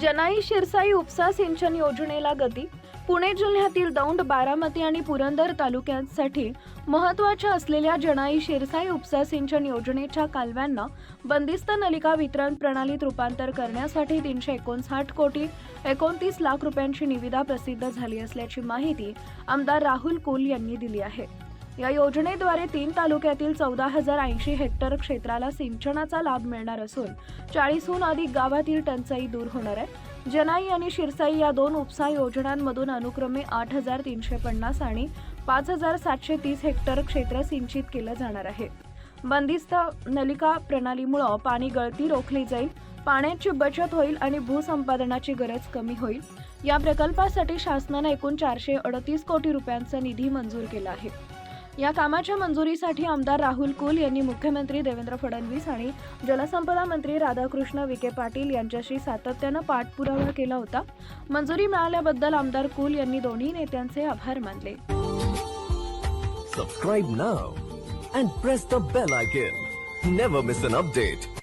जनाई शिरसाई उपसा सिंचन योजनेला गती. पुणे जिल्ह्यातील दौंड बारामती आणि पुरंदर तालुक्यांसाठी महत्त्वाच्या असलेल्या जनाई शिरसाई उपसा सिंचन योजनेच्या कालव्यांना बंदिस्त नलिका वितरण प्रणालीत रूपांतर करण्यासाठी तीनशे एकोणसाठ कोटी एकोणतीस लाख रुपयांची निविदा प्रसिद्ध झाली असल्याची माहिती आमदार राहुल कुल यांनी दिली आहे. या योजनेद्वारे तीन तालुक्यातील चौदा हजार ऐंशी हेक्टर क्षेत्राला सिंचनाचा लाभ मिळणार असून चाळीसहून अधिक गावातील टंचाई दूर होणार आहे. जनाई आणि शिरसाई या दोन उपसा योजनांमधून अनुक्रमे आठ हजार तीनशे पन्नास आणि पाच हजार सातशे तीस हेक्टर क्षेत्र सिंचित केलं जाणार आहे. बंदिस्त नलिका प्रणालीमुळं पाणी गळती रोखली जाईल पाण्याची बचत होईल आणि भूसंपादनाची गरज कमी होईल. या प्रकल्पासाठी शासनानं एकूण चारशे अडतीस कोटी रुपयांचा निधी मंजूर केला आहे. या कामाच्या मंजुरीसाठी आमदार राहुल कुल यांनी मुख्यमंत्री देवेंद्र फडणवीस आणि जलसंपदा मंत्री राधाकृष्ण विखे पाटील यांच्याशी सातत्यानं पाठपुरावा केला होता. मंजुरी मिळाल्याबद्दल आमदार कुल यांनी दोन्ही नेत्यांचे आभार मानले. Subscribe now and press the bell icon never miss an update